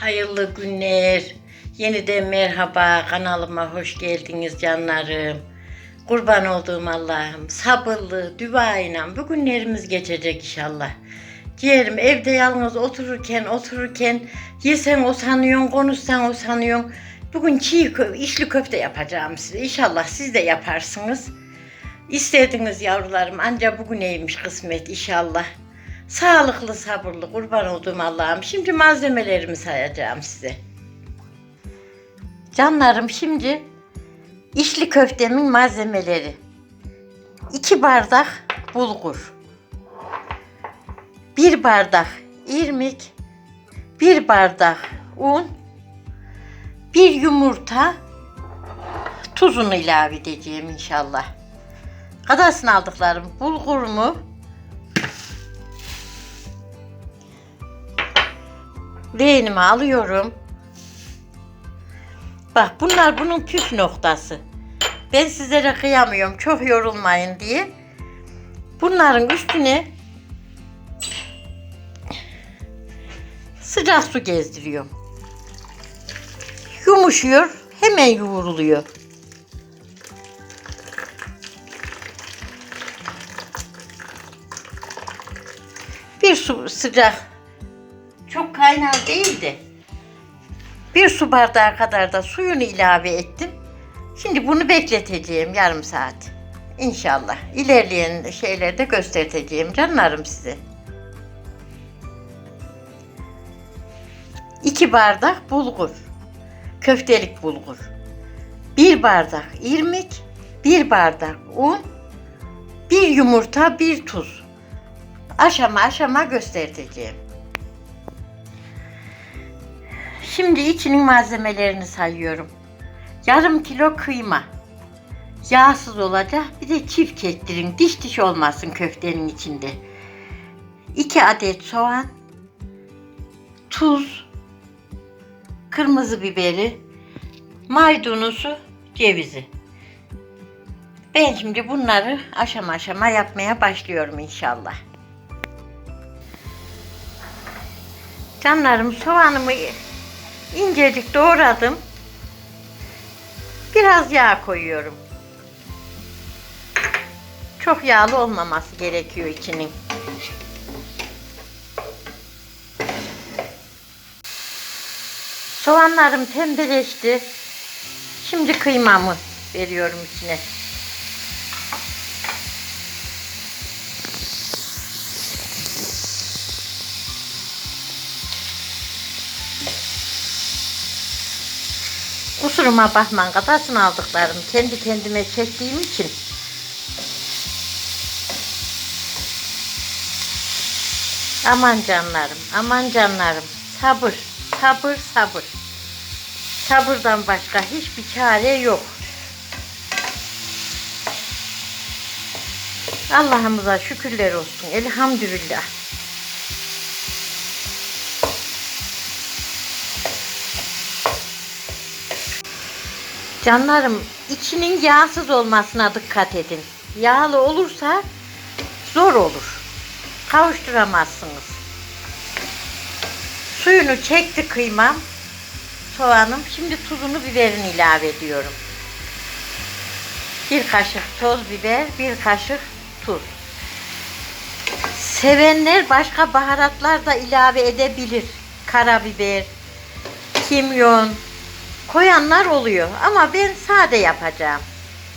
Hayırlı günler. Yeniden merhaba. Kanalıma hoş geldiniz canlarım. Kurban olduğum Allah'ım. Sabırlı, duayla bu günlerimiz geçecek inşallah. Ciğerim evde yalnız otururken otururken yesen o sanıyorsun, konuşsan o sanıyorsun. Bugün çiğ kö- içli köfte yapacağım size. İnşallah siz de yaparsınız. İstediniz yavrularım anca bugüneymiş kısmet inşallah. Sağlıklı sabırlı kurban olduğum Allah'ım. Şimdi malzemelerimi sayacağım size. Canlarım şimdi içli köftemin malzemeleri. 2 bardak bulgur. 1 bardak irmik. 1 bardak un. 1 yumurta. Tuzunu ilave edeceğim inşallah. Kadasını aldıklarım bulgurumu leğenime alıyorum. Bak bunlar bunun püf noktası. Ben sizlere kıyamıyorum çok yorulmayın diye. Bunların üstüne sıcak su gezdiriyorum. Yumuşuyor, hemen yoğruluyor. Bir su sıcak kaynar değildi. Bir su bardağı kadar da suyunu ilave ettim. Şimdi bunu bekleteceğim yarım saat. İnşallah. İlerleyen şeylerde göstereceğim canlarım size. 2 bardak bulgur. Köftelik bulgur. 1 bardak irmik, 1 bardak un, 1 yumurta, 1 tuz. Aşama aşama göstereceğim. Şimdi içinin malzemelerini sayıyorum. Yarım kilo kıyma. Yağsız olacak. Bir de çift kettirin. Diş diş olmasın köftenin içinde. 2 adet soğan. Tuz. Kırmızı biberi. Maydanozu, cevizi. Ben şimdi bunları aşama aşama yapmaya başlıyorum inşallah. Canlarım soğanımı incecik doğradım. Biraz yağ koyuyorum. Çok yağlı olmaması gerekiyor içinin. Soğanlarım pembeleşti. Şimdi kıymamı veriyorum içine. Kusuruma bakman kadasını aldıklarım kendi kendime çektiğim için. Aman canlarım, aman canlarım. Sabır, sabır, sabır. Sabırdan başka hiçbir çare yok. Allah'ımıza şükürler olsun. Elhamdülillah. Canlarım içinin yağsız olmasına dikkat edin. Yağlı olursa zor olur. Kavuşturamazsınız. Suyunu çekti kıymam. Soğanım. Şimdi tuzunu biberini ilave ediyorum. Bir kaşık toz biber, bir kaşık tuz. Sevenler başka baharatlar da ilave edebilir. Karabiber, kimyon, koyanlar oluyor ama ben sade yapacağım.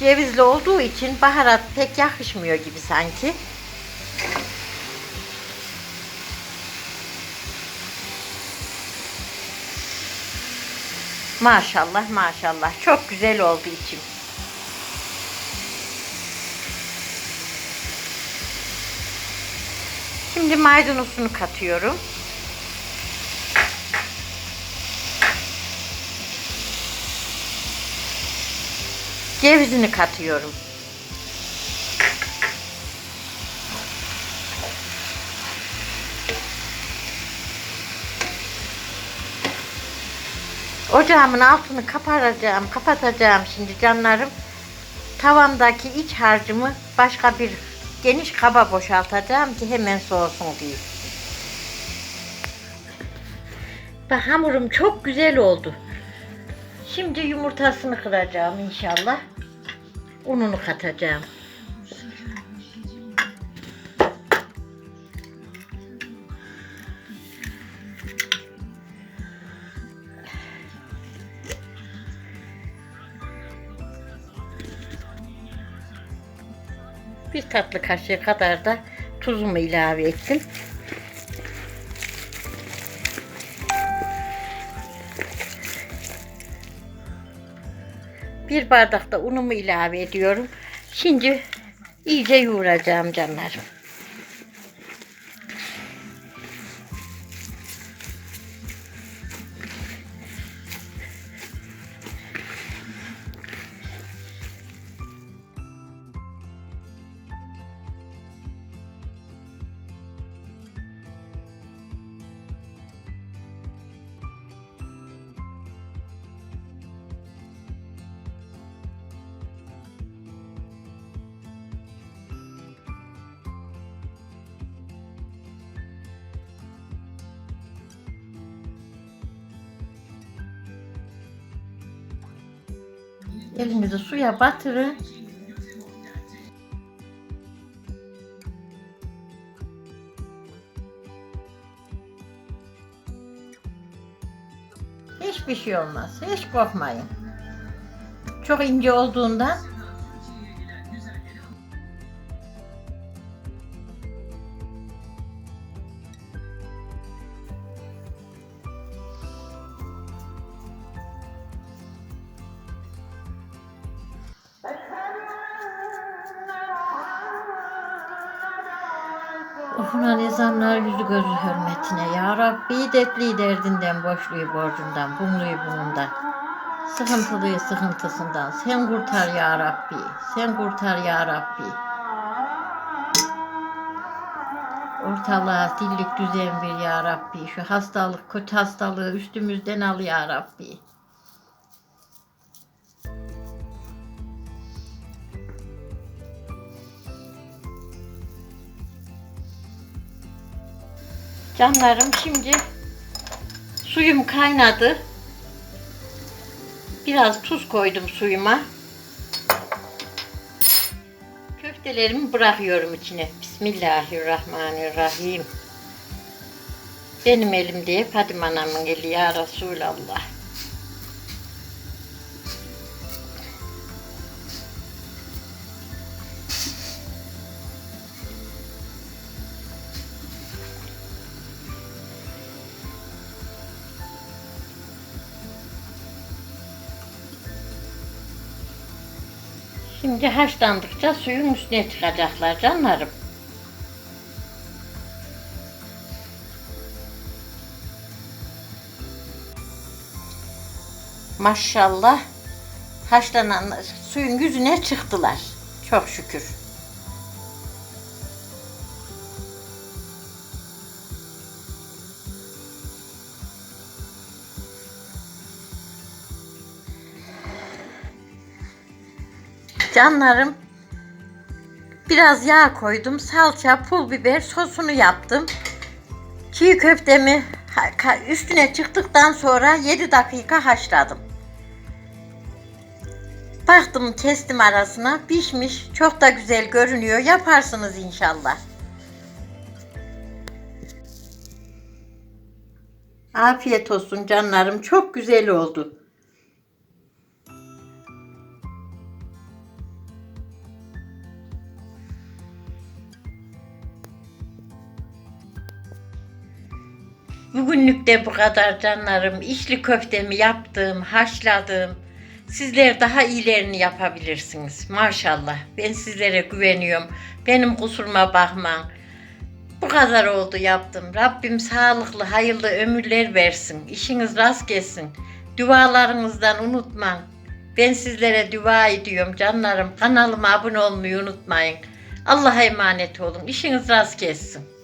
Cevizli olduğu için baharat pek yakışmıyor gibi sanki. Maşallah maşallah çok güzel oldu içim. Şimdi maydanozunu katıyorum. Cevizini katıyorum. Ocağımın altını kapatacağım, kapatacağım şimdi canlarım. Tavamdaki iç harcımı başka bir geniş kaba boşaltacağım ki hemen soğusun diye. Bak hamurum çok güzel oldu. Şimdi yumurtasını kıracağım inşallah. Ununu katacağım. Bir tatlı kaşığı kadar da tuzumu ilave ettim. Bir bardak da unumu ilave ediyorum. Şimdi iyice yoğuracağım canlarım. Elimizi suya batırın. Hiçbir şey olmaz. Hiç korkmayın. Çok ince olduğundan Okunan ezanlar yüzü gözü hürmetine. Ya Rabbi dertliyi derdinden, boşluğu borcundan, bunluyu bunundan. Sıkıntılıyı sıkıntısından. Sen kurtar ya Rabbi. Sen kurtar ya Rabbi. Ortalığa dillik düzen bir ya Rabbi. Şu hastalık, kötü hastalığı üstümüzden al ya Rabbi. Canlarım şimdi suyum kaynadı. Biraz tuz koydum suyuma. Köftelerimi bırakıyorum içine. Bismillahirrahmanirrahim. Benim elim diye Fadime Anam'ın eli ya Resulallah. Şimdi haşlandıkça suyun üstüne çıkacaklar canlarım. Maşallah haşlanan suyun yüzüne çıktılar. Çok şükür. Canlarım biraz yağ koydum. Salça, pul biber sosunu yaptım. Çiğ köftemi üstüne çıktıktan sonra 7 dakika haşladım. Baktım kestim arasına pişmiş. Çok da güzel görünüyor. Yaparsınız inşallah. Afiyet olsun canlarım. Çok güzel oldu. Bugünlük de bu kadar canlarım. İçli köftemi yaptım, haşladım. Sizler daha iyilerini yapabilirsiniz. Maşallah. Ben sizlere güveniyorum. Benim kusuruma bakmayın. Bu kadar oldu yaptım. Rabbim sağlıklı, hayırlı ömürler versin. İşiniz rast gelsin. Dualarınızdan unutmayın. Ben sizlere dua ediyorum canlarım. Kanalıma abone olmayı unutmayın. Allah'a emanet olun. İşiniz rast gelsin.